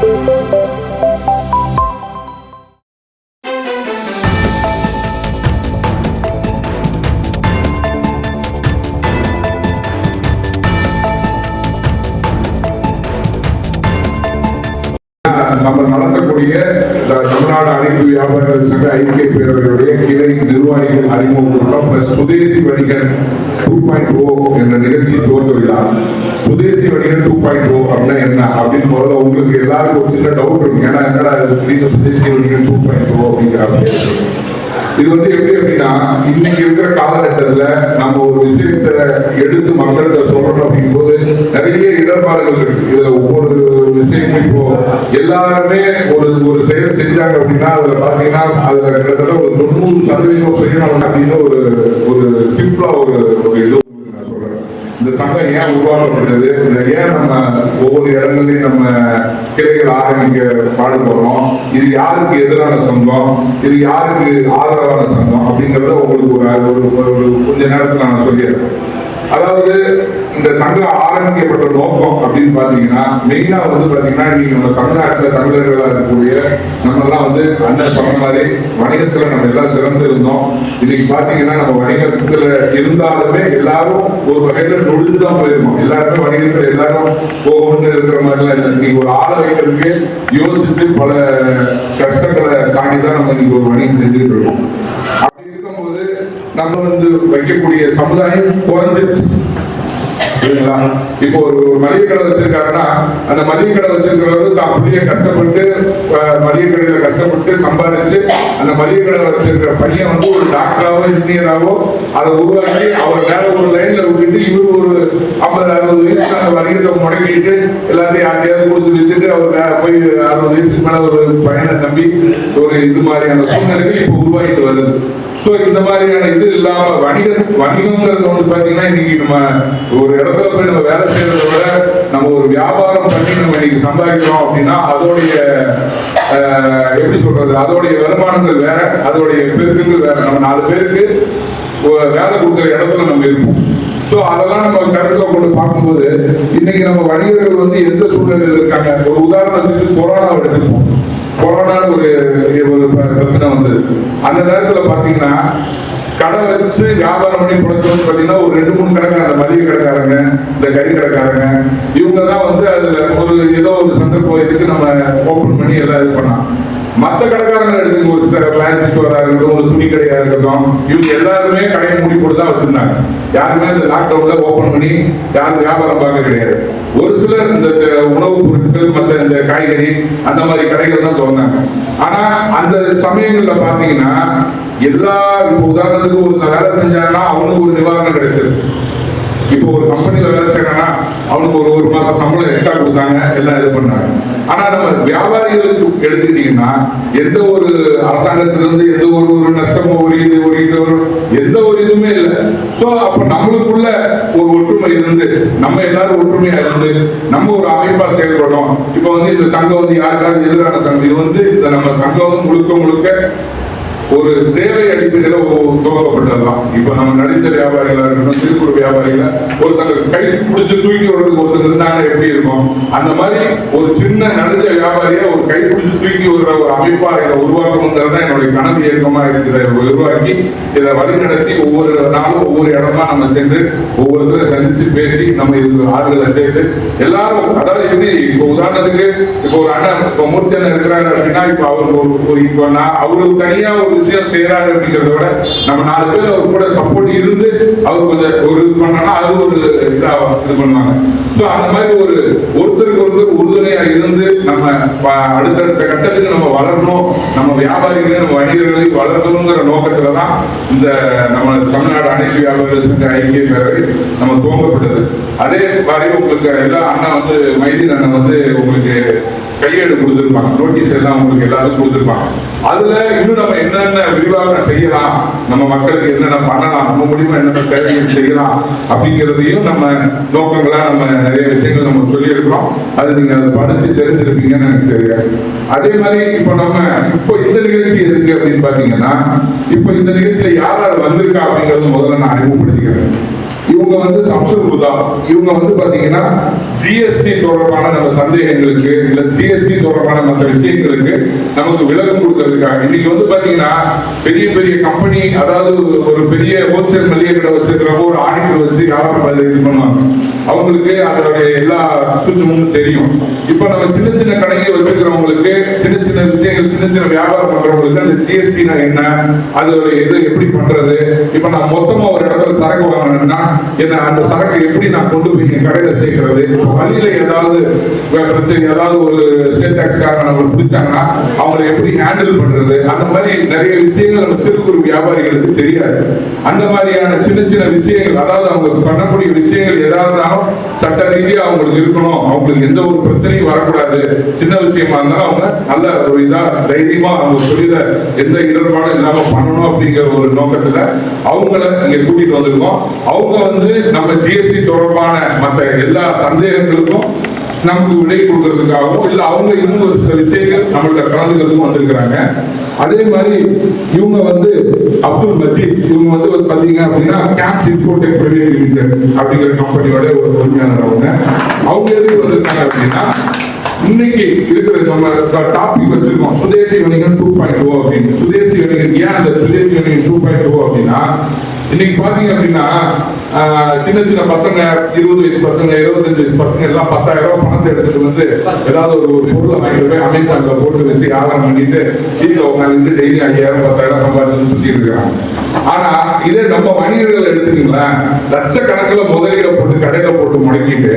thank you Tamil Nadu அனைத்து வியாபாரிகள் சங்க ஐக்கிய பேரவையுடைய கிளை நிர்வாகிகள் அறிமுகம் சுதேசி வணிகன் டூ பாயிண்ட் ஓ என்ற நிகழ்ச்சி துவக்க விழா. சுதேசி வணிகன் டூ பாயிண்ட் ஓ அப்படின்னா என்ன? அப்படின்னு முதல்ல உங்களுக்கு எல்லாருக்கும் ஒரு சின்ன டவுட் இருக்கும் ஏன்னா என்னடா இது? சுதேசி வணிகன் டூ பாயிண்ட் ஓ அப்படிங்கிற இது வந்து எப்படி அப்படின்னா இன்னைக்கு இருக்கிற காலகட்டத்துல நம்ம ஒரு விஷயத்தை எடுத்து மக்கள்கிட்ட சொல்றோம் அப்படிங்கும் போது நிறைய இடர்பாடுகள் இருக்கு. இதுல ஒவ்வொரு விஷயம் இப்போ எல்லாருமே ஒரு ஒரு செயல் செஞ்சாங்க அப்படின்னா அதுல பாத்தீங்கன்னா அதுல கிட்டத்தட்ட ஒரு தொண்ணூறு சதவீதம் செய்யணும் அப்படின்னு ஒரு ஒரு சிம்பிளா ஒரு ஒரு இது நான் இந்த சங்கம் ஏன் உருவாக்கப்பட்டது? இந்த ஏன் நம்ம ஒவ்வொரு இடங்கள்லயும் நம்ம கிளைகள் ஆரம்பிக்க பாடுபடுறோம்? இது யாருக்கு எதிரான சங்கம்? இது யாருக்கு ஆதரவான சங்கம்? அப்படிங்கறத உங்களுக்கு ஒரு ஒரு- கொஞ்ச நேரத்தில் நான் சொல்லிடுறேன். அதாவது இந்த சங்கம் ஆரம்பிக்கப்பட்ட நோக்கம் அப்படின்னு பாத்தீங்கன்னா மெயினா வந்து பாத்தீங்கன்னா நீங்க நம்ம தமிழ்நாட்டுல தமிழர்களா இருக்கக்கூடிய நம்ம எல்லாம் வந்து அண்ணன் சொன்ன மாதிரி வணிகத்துல நம்ம எல்லாம் சிறந்து இருந்தோம். இன்னைக்கு பாத்தீங்கன்னா நம்ம வணிகத்துல இருந்தாலுமே எல்லாரும் ஒரு வகையில நொடிஞ்சு தான் போயிருந்தோம். எல்லாருமே வணிகத்துல எல்லாரும் போகணும்னு இருக்கிற மாதிரிலாம் இல்லை. இன்னைக்கு ஒரு ஆளை வைக்கிறதுக்கு யோசிச்சு பல கஷ்டங்களை தாண்டி தான் நம்ம இன்னைக்கு ஒரு வணிகம் செஞ்சுட்டு இருக்கோம். அப்படி இருக்கும்போது நம்ம வந்து வைக்கக்கூடிய சமுதாயம் குறைஞ்சிருச்சு. புரியுங்களா இப்போ ஒரு மளிகை கடை வச்சிருக்காருன்னா அந்த மளிகை கடை வச்சிருக்கிறவரு தான் கஷ்டப்பட்டு அஹ், மளிகை கடையில கஷ்டப்பட்டு சம்பாதிச்சு அந்த மளிகை கடை வச்சிருக்கிற பையன் வந்து ஒரு டாக்டராவோ இன்ஜினியராவோ அதை உருவாக்கி அவர் வேற ஒரு லைன்ல விட்டுட்டு இவர் ஒரு ஐம்பது அறுபது வயசுக்கு அந்த வணிகத்தை முடக்கிட்டு எல்லாத்தையும் யார்ட்டையாவது கொடுத்து வச்சுட்டு அவர் வேற போய் அறுபது வயசுக்கு மேல ஒரு பையனை நம்பி ஒரு இது மாதிரியான சூழ்நிலைகள் இப்போ உருவாகிட்டு வருது. ஸோ இந்த மாதிரியான இது இல்லாமல் வணிக வணிகங்கிறது வந்து பார்த்தீங்கன்னா இன்னைக்கு நம்ம ஒரு இடத்துல போய் நம்ம வேலை செய்யறத விட நம்ம ஒரு வியாபாரம் பண்ணி நம்ம இன்னைக்கு சம்பாதிக்கிறோம் அப்படின்னா அதோடைய எப்படி சொல்றது அதோடைய வருமானங்கள் வேற அதோடைய பெருக்குங்கள் வேற. நம்ம நாலு பேருக்கு வேலை கொடுக்குற இடத்துல நம்ம இருப்போம். ஸோ அதெல்லாம் நம்ம கருத்தில் கொண்டு பார்க்கும்போது இன்னைக்கு நம்ம வணிகர்கள் வந்து எந்த சூழ்நிலையில் இருக்காங்க? ஒரு உதாரணத்துக்கு கொரோனா எடுத்துப்போம். கொரோனான்னு ஒரு ஒரு பிரச்சனை வந்து அந்த நேரத்துல பார்த்தீங்கன்னா கடை வச்சு வியாபாரம் பண்ணி பிடிச்சவங்க பாத்தீங்கன்னா ஒரு ரெண்டு மூணு கடைக்காரங்க அந்த மளிகை கடைக்காரங்க இந்த கறி கடைக்காரங்க இவங்க தான் வந்து அதுல ஒரு ஏதோ ஒரு சந்தர்ப்பம் இதுக்கு நம்ம ஓப்பன் பண்ணி எல்லாம் இது பண்ணலாம். மத்த கடைக்காரங்க எடுத்து ஒரு ஃபேன்சி ஸ்டோராக இருக்கட்டும் ஒரு துணி கடையாக இருக்கட்டும் இவங்க எல்லாருமே கடையை மூடி போட்டு தான் வச்சிருந்தாங்க. யாருமே இந்த லாக்டவுன்ல ஓப்பன் பண்ணி யாரும் வியாபாரம் பார்க்க கிடையாது. ஒரு சிலர் இந்த உணவு உணவுப் பொருட்கள் மற்ற இந்த காய்கறி அந்த மாதிரி கடைகள் தான் திறந்தாங்க ஆனா அந்த சமயங்கள்ல பாத்தீங்கன்னா எல்லா இப்போ உதாரணத்துக்கு ஒரு வேலை செஞ்சாங்கன்னா அவனுக்கு ஒரு நிவாரணம் கிடைச்சது இப்போ ஒரு கம்பெனியில் வேலை செய்யறாங்கன்னா அவனுக்கு ஒரு ஒரு மாதம் சம்பளம் எக்ஸ்ட்ரா கொடுத்தாங்க எல்லாம் இது பண்ணாங்க. ஆனா நம்ம வியாபாரிகளுக்கு எடுத்துக்கிட்டீங்கன்னா எந்த ஒரு அரசாங்கத்திலிருந்து எந்த ஒரு ஒரு நஷ்டமோ ஒரு இது ஒரு இது ஒரு எந்த ஒரு இதுவுமே இல்லை. சோ அப்ப நம்மளுக்குள்ள ஒரு ஒற்றுமை இருந்து நம்ம எல்லாரும் ஒற்றுமையா இருந்து நம்ம ஒரு அமைப்பா செயல்படுறோம் இப்போ வந்து இந்த சங்கம் வந்து யாருக்காவது எதிரான சங்கம் இது வந்து இந்த நம்ம சங்கம் முழுக்க முழுக்க ஒரு சேவை அடிப்படையில் துவக்கப்பட்டதுதான். இப்ப நம்ம நடித்த வியாபாரிகளா இருக்கணும் திருப்பூர் வியாபாரிகளா ஒருத்தங்க கை பிடிச்சு தூக்கி விடுறதுக்கு ஒருத்தங்க இருந்தாங்க எப்படி இருக்கும்? அந்த மாதிரி ஒரு சின்ன நடித்த வியாபாரியை ஒரு கை பிடிச்சு தூக்கி விடுற ஒரு அமைப்பா இதை உருவாக்கணுங்கிறது தான் என்னுடைய கனவு இயக்கமா இருக்குது. உருவாக்கி இதை வழிநடத்தி ஒவ்வொரு நாளும் ஒவ்வொரு இடமா நம்ம சென்று ஒவ்வொருத்தரும் சந்திச்சு பேசி நம்ம இது ஆறுதலை சேர்த்து எல்லாரும் அதாவது எப்படி இப்போ உதாரணத்துக்கு இப்போ ஒரு அண்ணன் இப்போ மூர்த்தி அண்ணன் இருக்கிறாரு அப்படின்னா இப்போ அவருக்கு ஒரு ஒரு இப்போ நான் அவருக்கு தனியா ஒரு விஷயம் செய்யறாரு அப்படிங்கிறத விட நம்ம நாலு பேர் அவர் கூட சப்போர்ட் இருந்து அவர் கொஞ்சம் ஒரு இது பண்ணோம்னா அது ஒரு இதாக இது பண்ணுவாங்க. ஸோ அந்த மாதிரி ஒரு ஒருத்தருக்கு ஒருத்தர் உறுதுணையா இருந்து நம்ம அடுத்தடுத்த கட்டத்துக்கு நம்ம வளரணும். நம்ம வியாபாரிகளை நம்ம வணிகர்களை வளர்க்கணுங்கிற நோக்கத்துல தான் இந்த நம்ம தமிழ்நாடு அனைத்து வியாபாரிகள் சங்க ஐக்கிய பேரவை நம்ம துவங்கப்பட்டது. அதே மாதிரி உங்களுக்கு எல்லாம் அண்ணன் வந்து மைதீன் அண்ணன் வந்து உங்களுக்கு கையெழு கொடுத்துருப்பாங்க. நோட்டீஸ் எல்லாம் உங்களுக்கு எல்லாரும் கொடுத்துருப்பாங்க. அதுல இன்னும் நம்ம என்னென்ன விரிவாக செய்யலாம் நம்ம மக்களுக்கு என்னென்ன பண்ணலாம் நம்ம மூலியமா என்னென்ன சேவைகள் செய்யலாம் அப்படிங்கிறதையும் நம்ம நோக்கங்களா நம்ம நிறைய விஷயங்கள் நம்ம சொல்லியிருக்கிறோம். அது நீங்க அதை படிச்சு தெரிஞ்சிருப்பீங்கன்னு எனக்கு தெரியாது. அதே மாதிரி இப்போ நம்ம இப்போ இந்த நிகழ்ச்சி எதுக்கு அப்படின்னு பாத்தீங்கன்னா இப்போ இந்த நிகழ்ச்சியில யார் யார் வந்திருக்கா அப்படிங்கறது முதல்ல நான் அறிமுகப்படுத்திக்கிறேன். இவங்க வந்து சம்சுல் புதா. இவங்க வந்து பாத்தீங்கன்னா ஜிஎஸ்டி தொடர்பான நம்ம சந்தேகங்களுக்கு இல்ல ஜிஎஸ்டி தொடர்பான மற்ற விஷயங்களுக்கு நமக்கு விலகம் கொடுக்கறதுக்காக. இன்னைக்கு வந்து பாத்தீங்கன்னா பெரிய பெரிய கம்பெனி அதாவது ஒரு பெரிய ஹோல்சேல் மளிகை கடை வச்சிருக்கிறவங்க ஒரு ஆடிட்டர் வச்சு யாரும் இது பண்ணுவாங்க. அவங்களுக்கு அதனுடைய எல்லா சுத்தமும் தெரியும். இப்ப நம்ம சின்ன சின்ன கடைகள் வச்சிருக்கிறவங்களுக்கு சின்ன சின்ன விஷயங்கள் சின்ன சின்ன வியாபாரம் பண்றவங்களுக்கு அந்த ஜிஎஸ்டினா என்ன அதோட இது எப்படி பண்றது? இப்ப நான் மொத்தமா ஒரு இடத்துல சரக்கு வாங்கணும்னா என்ன அந்த சரக்கு எப்படி நான் கொண்டு போய் என் கடையில சேர்க்கறது? வழியில ஏதாவது பிரச்சனை ஏதாவது ஒரு சேல் டாக்ஸ்காரங்க அவங்க பிடிச்சாங்கன்னா அவங்களை எப்படி ஹேண்டில் பண்றது? அந்த மாதிரி நிறைய விஷயங்கள் நம்ம சிறு குறு வியாபாரிகளுக்கு தெரியாது. அந்த மாதிரியான சின்ன சின்ன விஷயங்கள் அதாவது அவங்க பண்ணக்கூடிய விஷயங்கள் ஏதாவது இருந்தாலும் சட்ட ரீதியாக அவங்களுக்கு இருக்கணும். அவங்களுக்கு எந்த ஒரு பிரச்சனையும் வரக்கூடாது. சின்ன விஷயமா இருந்தாலும் அவங்க நல்ல ஒரு இதாக தைரியமாக அவங்க தொழில எந்த இடர்பாடும் இல்லாமல் பண்ணணும் அப்படிங்கிற ஒரு நோக்கத்தில் அவங்கள இங்கே கூட்டிகிட்டு வந்திருக்கோம். அவங்க வந்து நம்ம ஜிஎஸ்டி தொடர்பான மற்ற எல்லா சந்தேகங்களுக்கும் நமக்கு விடை கொடுக்கறதுக்காகவும் இல்ல அவங்க இன்னும் ஒரு சில விஷயங்கள் நம்மள்ட்ட கலந்துக்கிறதுக்கும் வந்திருக்கிறாங்க. அதே மாதிரி இவங்க வந்து அப்துல் மஜீத் இவங்க வந்து ஒரு பாத்தீங்க அப்படின்னா கேம்ஸ் இன்ஃபோடெக் பிரைவேட் லிமிடெட் அப்படிங்கிற கம்பெனியோட ஒரு உரிமையாளர் அவங்க. அவங்க எதுக்கு வந்திருக்காங்க அப்படின்னா இன்னைக்கு இருக்கிற நம்ம டாபிக் வச்சிருக்கோம். சுதேசி வணிகம் டூ பாயிண்ட் ஓ அப்படின்னு. சுதேசி வணிகம் ஏன் அந்த சுதேசி வணிகம் டூ பாயிண்ட் ஓ அப்படின்னா இன்னைக்கு பாத்தீங்க அப்படின்னா சின்ன சின்ன பசங்க இருபது வயசு பசங்க இருபத்தஞ்சு வயசு பசங்க எல்லாம் பத்தாயிரம் ரூபாய் பணத்தை எடுத்துட்டு வந்து ஏதாவது ஒரு ஒரு பொருளை வாங்கிட்டு போய் அமேசான்ல போட்டு வச்சு வியாபாரம் பண்ணிட்டு சீக்கிரம் உட்காந்து டெய்லி ஐயாயிரம் பத்தாயிரம் சம்பாதிச்சு சுத்திட்டு ஆனா இதே நம்ம வணிகர்கள் எடுத்துக்கீங்களேன் லட்சக்கணக்கில் முதலீட போட்டு கடையில போட்டு முடக்கிட்டு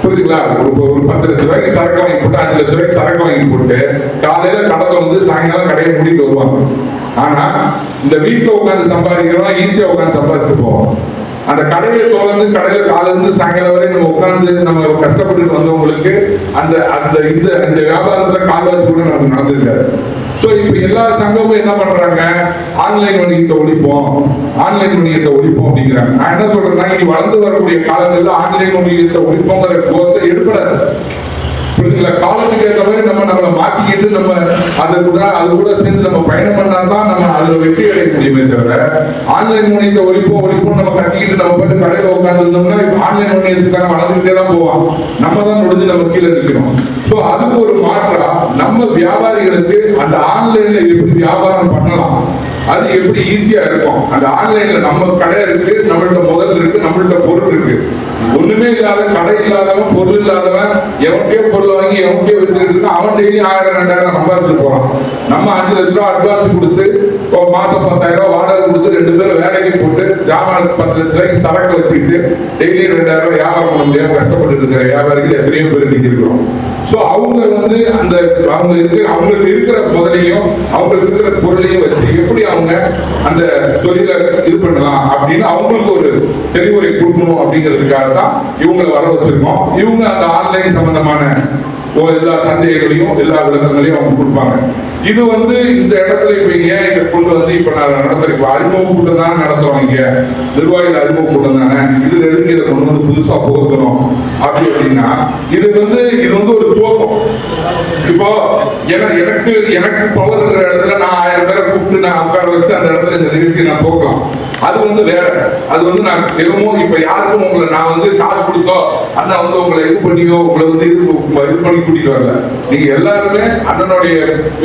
புரியுதுங்களா? ஒரு ஒரு பத்து லட்ச ரூபாய்க்கு சரக்கு வாங்கி போட்டு அஞ்சு லட்ச ரூபாய்க்கு சரக்கு வாங்கி போட்டு காலையில கடை வந்து சாயங்காலம் கடையை மூடிட்டு வருவாங்க. ஆனா இந்த வீட்டுல உட்கார்ந்து சம்பாதிக்கிறோம் ஈஸியா உட்கார்ந்து சம்பாதிச்சு போவோம். அந்த கடையை தொடர்ந்து கடையில காலிருந்து சாயங்காலம் வரை நம்ம உட்கார்ந்து நம்ம கஷ்டப்பட்டு வந்தவங்களுக்கு அந்த அந்த இந்த இந்த வியாபாரத்துல கால்வாசி கூட நமக்கு நடந்திருக்காரு சோ இப்ப எல்லா சங்கமும் என்ன பண்றாங்க? ஆன்லைன் வணிகத்தை ஒழிப்போம். ஆன்லைன் வணிகத்தை ஒழிப்போம் அப்படிங்கிறாங்க. நான் என்ன சொல்றேன்னா இனி வளர்ந்து வரக்கூடிய காலங்களில் ஆன்லைன் வணிகத்தை ஒழிப்போங்கிற கோஷம் எடுப்படாது. புரியுதுங்களா காலத்துக்கு ஏற்ற மாதிரி நம்ம நம்மளை மாற்றிக்கிட்டு நம்ம அதை கூட அது கூட சேர்ந்து நம்ம பயணம் பண்ணால் தான் நம்ம அதில் வெற்றி அடைய முடியுமே தவிர ஆன்லைன் மூலியத்தை ஒழிப்போம் ஒழிப்போம் நம்ம கட்டிக்கிட்டு நம்ம போய் கடையில உட்காந்துருந்தோம்னா ஆன்லைன் மூலியத்துக்காக வளர்ந்துட்டே தான் போவோம். நம்ம தான் முடிஞ்சு நம்ம கீழே நிற்கிறோம். சோ அதுக்கு ஒரு மாற்றா நம்ம வியாபாரிகளுக்கு அந்த ஆன்லைன்ல எப்படி வியாபாரம் பண்ணலாம்? அது எப்படி ஈஸியா இருக்கும்? அந்த ஆன்லைன்ல நம்ம கடை இருக்கு நம்மள்ட்ட முதல் இருக்கு நம்மள்ட்ட பொருள் இருக்கு. ஒண்ணுமே இல்லாத கடை இல்லாதவன் பொருள் இல்லாதவன் எவன்கே பொருள் வாங்கி எவன்கே வித்துட்டு அவன் டெய்லி ஆயிரம் ரெண்டாயிரம் சம்பாதிச்சு போறான். நம்ம அஞ்சு லட்ச ரூபா அட்வான்ஸ் கொடுத்து மாசம் பத்தாயிரம் ரூபா வாடகை கொடுத்து ரெண்டு பேரும் வேலைக்கு போட்டு ஜாமானுக்கு பத்து லட்ச ரூபாய்க்கு சரக்கு வச்சுக்கிட்டு டெய்லி ரெண்டாயிரம் ரூபாய் வியாபாரம் பண்ண முடியாம கஷ்டப்பட்டு இருக்கிற வியாபாரிகள் எத்தனையோ பேர் நிற்கிறோம் ஸோ சோ அவங்க வந்து அந்த அவங்க இருக்கு அவங்களுக்கு இருக்கிற முதலையும் அவங்களுக்கு இருக்கிற பொருளையும் வச்சு எப்படி அந்த தொழிலை இது பண்ணலாம் அப்படின்னு அவங்களுக்கு ஒரு தெளிவுரை கொடுக்கணும் அப்படிங்கிறதுக்காக தான் இவங்களை வர வச்சிருக்கோம். இவங்க அந்த ஆன்லைன் சம்பந்தமான எல்லா சந்தேகங்களையும் எல்லா விளக்கங்களையும் அவங்க கொடுப்பாங்க. இது வந்து இந்த இடத்துல இப்ப ஏன் இதை கொண்டு வந்து இப்ப நான் நடத்துறேன் இப்ப அறிமுக கூட்டம் தான் நடத்துறோம் இங்க. நிர்வாகிகள் அறிமுக கூட்டம் தானே? புதுசா புகுத்தணும் அப்படி அப்படின்னா இது வந்து இது வந்து ஒரு துவக்கம். இப்போ எனக்கு எனக்கு எனக்கு பவர் இருக்கிற இடத்துல நான் ஆயிரம் பேரை கூப்பிட்டு நான் உட்கார வச்சு அந்த இடத்துல இந்த நிகழ்ச்சி நான் போக்கலாம். அது வந்து வேற. அது வந்து நான் தினமும் இப்ப யாருக்கும் உங்களை நான் வந்து காசு கொடுத்தோ அண்ணா வந்து உங்களை இது பண்ணியோ உங்களை வந்து இது இது பண்ணி கூட்டிட்டு வரல. நீங்க எல்லாருமே அண்ணனுடைய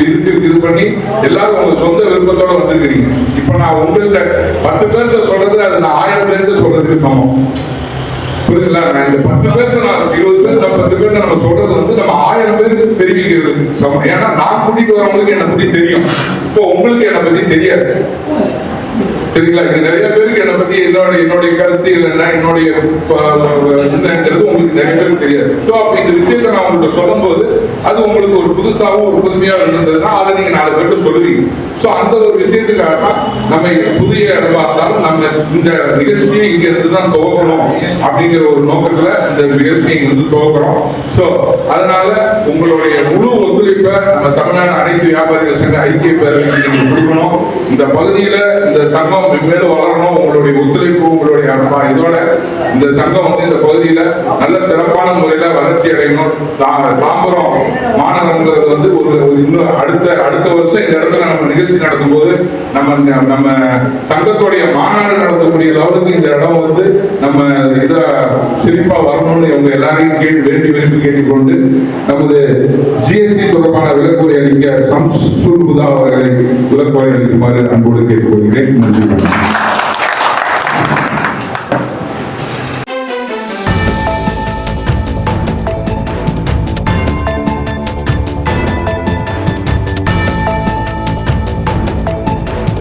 இதுக்கு இது பண்ணி எல்லாரும் உங்க சொந்த விருப்பத்தோட வந்திருக்கிறீங்க. இப்ப நான் உங்கள்கிட்ட பத்து பேர்கிட்ட சொல்றது அது நான் ஆயிரம் பேர்கிட்ட சொல்றதுக்கு சமம். புரியுதுங்களா இந்த பத்து பேருக்கு நான் இருபது பேர் நம்ம பத்து பேருக்கு நம்ம சொல்றது வந்து நம்ம ஆயிரம் பேருக்கு தெரிவிக்கிறது. சமம் ஏன்னா நான் கூட்டிட்டு வரவங்களுக்கு என்னை பத்தி தெரியும். இப்போ உங்களுக்கு என்னை பத்தி தெரியாது. சரிங்களா இது நிறைய பேருக்கு என்னை பத்தி என்னோட என்னுடைய கருத்து என்ன என்னுடைய ப- என்னங்கிறது உங்களுக்கு நிறைய பேருக்கு தெரியாது. ஸோ அப்போ இந்த விஷயத்தை நான் உங்களுக்கு சொல்லும்போது அது உங்களுக்கு ஒரு புதுசாகவும் ஒரு புதுமையாக இருந்ததுன்னா அதை நீங்கள் நாலு பேருக்கு சொல்லுவீங்க. ஸோ அந்த ஒரு விஷயத்துக்காக தான் நம்ம புதிய இடம் பார்த்தாலும் நம்ம இந்த நிகழ்ச்சியை இங்க இருந்து தான் துவக்கணும் அப்படிங்கிற ஒரு நோக்கத்துல இந்த நிகழ்ச்சியை இங்க இருந்து துவக்கிறோம். ஸோ அதனால உங்களுடைய முழு ஒத்துழைப்பை நம்ம தமிழ்நாடு அனைத்து வியாபாரிகள் சங்க ஐக்கிய பேரவைக்கு கொடுக்கணும். இந்த பகுதியில இந்த சங்கம் மேலும் வளரணும். உங்களுடைய ஒத்துழைப்பு உங்களுடைய அன்பா. இதோட இந்த சங்கம் வந்து இந்த பகுதியில நல்ல சிறப்பான முறையில வளர்ச்சி அடையணும். தாம்பரம் மாநகரங்கிறது வந்து ஒரு இன்னும் அடுத்த அடுத்த வருஷம் இந்த இடத்துல நம்ம நிகழ்ச்சி நடத்தும் போது நம்ம நம்ம சங்கத்துடைய மாநாடு நடத்தக்கூடிய லெவலுக்கு இந்த இடம் வந்து நம்ம இத சிரிப்பா வரணும்னு இவங்க எல்லாரையும் கேட்டு வேண்டி விரும்பி கேட்டுக்கொண்டு நமது ஜிஎஸ்டி தொடர்பான விளக்குரை அளிக்க சம்சுல் புதா அவர்களை விளக்குரை அளிக்குமாறு அன்போடு கேட்டுக்கொள்கிறேன். நன்றி.